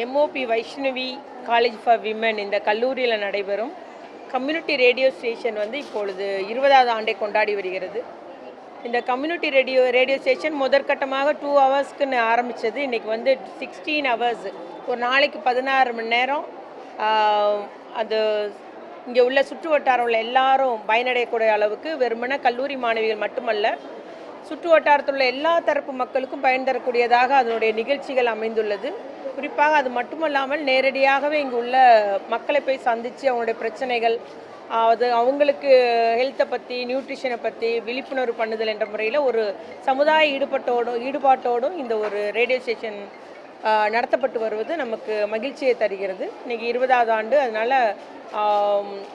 MOP Vaishnavi college for women இந்த கல்லூரியில் நடைபெறும். கம்யூனிட்டி ரேடியோ ஸ்டேஷன் வந்து இப்பொழுது இருபதாவது ஆண்டை கொண்டாடி வருகிறது. இந்த கம்யூனிட்டி ரேடியோ ரேடியோ ஸ்டேஷன் முதற்கட்டமாக டூ ஹவர்ஸ்க்குன்னு ஆரம்பித்தது இன்றைக்கி வந்து சிக்ஸ்டீன் ஹவர்ஸ் ஒரு நாளைக்கு பதினாறு மணி நேரம். அது இங்கே உள்ள சுற்று வட்டாரம் உள்ள எல்லாரும் பயனடையக்கூடிய அளவுக்கு வெறுமன கல்லூரி மாணவிகள் மட்டுமல்ல சுற்று வட்டாரத்தில் உள்ள எல்லா தரப்பு மக்களுக்கும் பயன் தரக்கூடியதாக அதனுடைய நிகழ்ச்சிகள் அமைந்துள்ளது. குறிப்பாக அது மட்டுமல்லாமல் நேரடியாகவே இங்கு உள்ள மக்களை போய் சந்தித்து அவங்களுடைய பிரச்சனைகள் அது அவங்களுக்கு ஹெல்த்தை பற்றி நியூட்ரிஷனை பற்றி விழிப்புணர்வு பண்ணுதல் என்ற முறையில் ஒரு சமுதாய ஈடுபட்டோடும் ஈடுபாட்டோடும் இந்த ஒரு ரேடியோ ஸ்டேஷன் நடத்தப்பட்டு வருவது நமக்கு மகிழ்ச்சியை தருகிறது. இன்றைக்கி இருபதாவது ஆண்டு அதனால்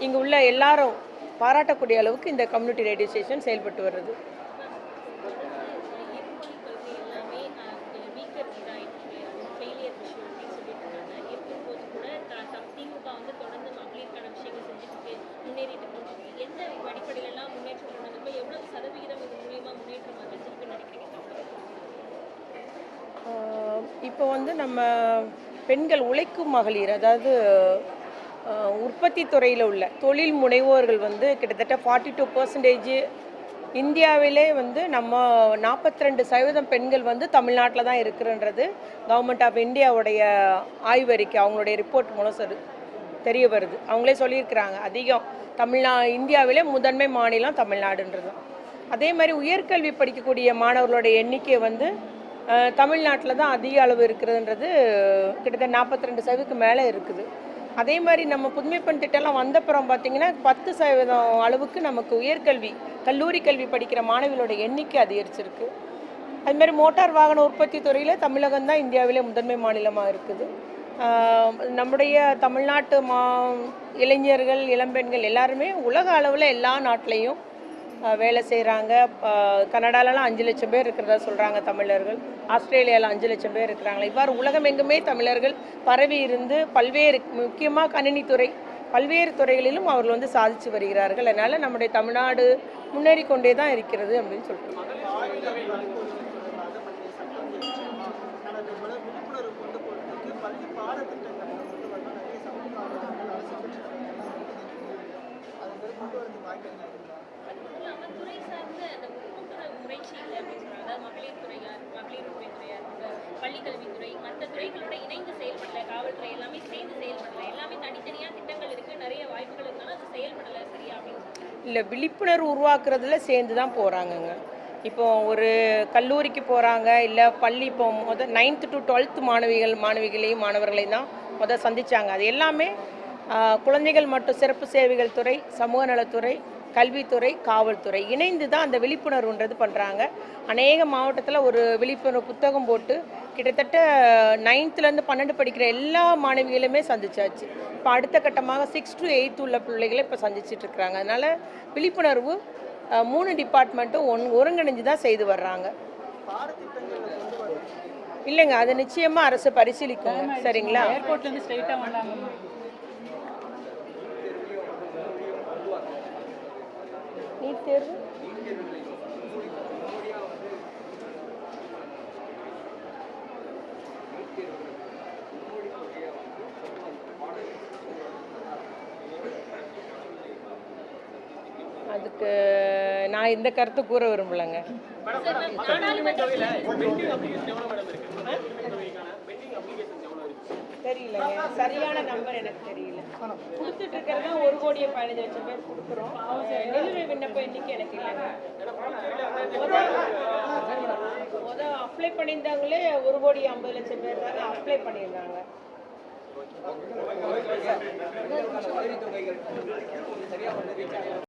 இங்கே உள்ள எல்லாரும் பாராட்டக்கூடிய அளவுக்கு இந்த கம்யூனிட்டி ரேடியோ ஸ்டேஷன் செயல்பட்டு வருது. இப்போ வந்து நம்ம பெண்கள் உழைக்கும் மகளிர் அதாவது உற்பத்தி துறையில் உள்ள தொழில் முனைவோர்கள் வந்து கிட்டத்தட்ட ஃபார்ட்டி டூ பர்சன்டேஜ் இந்தியாவிலே வந்து நம்ம 42% ரெண்டு சதவீதம் பெண்கள் வந்து தமிழ்நாட்டில் தான் இருக்குன்றது கவர்மெண்ட் ஆஃப் இந்தியாவுடைய ஆய்வறிக்கை அவங்களுடைய ரிப்போர்ட் மூலம் சரி தெரிய வருது. அவங்களே சொல்லியிருக்கிறாங்க அதிகம் தமிழ்நா இந்தியாவிலே முதன்மை மாநிலம் தமிழ்நாடுன்றது. அதே மாதிரி உயர்கல்வி படிக்கக்கூடிய மாணவர்களுடைய எண்ணிக்கை வந்து தமிழ்நாட்டில் தான் அதிக அளவு இருக்கிறதுன்றது கிட்டத்தட்ட நாற்பத்தி ரெண்டு சதவீதத்துக்கு மேலே இருக்குது. அதே மாதிரி நம்ம புதுமை பெண் திட்டம்லாம் வந்தப்புறம் பார்த்திங்கன்னா பத்து சதவீதம் அளவுக்கு நமக்கு உயர்கல்வி கல்லூரி கல்வி படிக்கிற மாணவிகளோட எண்ணிக்கை அதிகரிச்சிருக்கு. அது மாதிரி மோட்டார் வாகன உற்பத்தி துறையில் தமிழகம் தான் இந்தியாவிலே முதன்மை மாநிலமாக இருக்குது. நம்முடைய தமிழ்நாட்டு மா இளைஞர்கள் இளம்பெண்கள் எல்லாருமே உலக அளவில் எல்லா நாட்டிலையும் வேலை செய்கிறாங்க கனடாலலாம் அஞ்சு லட்சம் பேர் இருக்கிறதா சொல்கிறாங்க தமிழர்கள். ஆஸ்திரேலியாவில் அஞ்சு லட்சம் பேர் இருக்கிறாங்க. இவ்வாறு உலகம் எங்குமே தமிழர்கள் பரவி இருந்து பல்வேறு முக்கியமாக கணினித்துறை பல்வேறு துறைகளிலும் அவர்கள் வந்து சாதித்து வருகிறார்கள். அதனால் நம்முடைய தமிழ்நாடு முன்னேறி கொண்டே தான் இருக்கிறது அப்படின்னு சொல்லிட்டு தனது விழ- விழிப்புணர்வு கொண்டு போவதற்கு பள்ளி பாடத்திட்டங்களை கொண்டு வரணும் நிறைய சமூக ஆர்வலர்கள் அரசு கட்சிகள் அதை மாதிரி கொண்டு வரது வாய்ப்பு என்ன இருக்குங்களா? அது மட்டும் இல்லாம துறை சார்ந்த அந்த கூட்டுறவு முறைச்சி இல்லை அப்படின்னு சொல்றாங்க அதாவது மகளிர் துறையா மகளிர் உரிமை துறையா இருக்கட்டும் கல்வித்துறை மற்ற துறைகளோட இணைந்து செயல்படல காவல்துறை எல்லாமே சேர்ந்து செயல்படல. எல்லாமே தனித்தனியா திட்டங்கள் இருக்கு நிறைய வாய்ப்புகள் இருந்தாலும் அது செயல்படல சரியா அப்படின்னு சொல்றாங்க. இல்லை விழிப்புணர்வு உருவாக்குறதுல சேர்ந்து தான் போகிறாங்கங்க இப்போ ஒரு கல்லூரிக்கு போகிறாங்க இல்லை பள்ளி இப்போ முத நைன்த்து டு டுவெல்த்து மாணவிகள் மாணவிகளையும் மாணவர்களையும் தான் முத சந்தித்தாங்க அது எல்லாமே குழந்தைகள் மற்றும் சிறப்பு சேவைகள் துறை சமூக நலத்துறை கல்வித்துறை காவல்துறை இணைந்து தான் அந்த விழிப்புணர்வுன்றது பண்ணுறாங்க அநேக மாவட்டத்தில் ஒரு விழிப்புணர்வு புத்தகம் போட்டு கிட்டத்தட்ட நைன்த்துலேருந்து பன்னெண்டு படிக்கிற எல்லா மாணவிகளுமே சந்திச்சாச்சு. இப்போ அடுத்த கட்டமாக சிக்ஸ் டு எயித் உள்ள பிள்ளைகளை இப்போ சந்திச்சிட்டு இருக்கிறாங்க. அதனால் விழிப்புணர்வு மூணு டிபார்ட்மெண்ட்டும் ஒன் ஒருங்கிணைஞ்சு தான் செய்து வர்றாங்க. இல்லைங்க அது நிச்சயமாக அரசு பரிசீலிக்குங்க. சரிங்களா? ஏர்போர்ட்லேருந்து ஸ்ட்ரைட்டாக வந்தாங்க. தேர்வு அதுக்கு நான் இந்த கருத்து கூற விரும்பலைங்க தெரியல சரியான நம்பர் எனக்கு தெரியல. கொடுத்துட்டு இருக்கிறது ஒரு கோடியே பதினஞ்சு லட்சம் பேர் கொடுக்குறோம். நிலுவை விண்ணப்ப எண்ணிக்கை எனக்கு இல்லைங்க முத அப்ளை பண்ணியிருந்தாங்களே ஒரு கோடி ஐம்பது லட்சம் பேர் தான் அப்ளை பண்ணியிருந்தாங்க.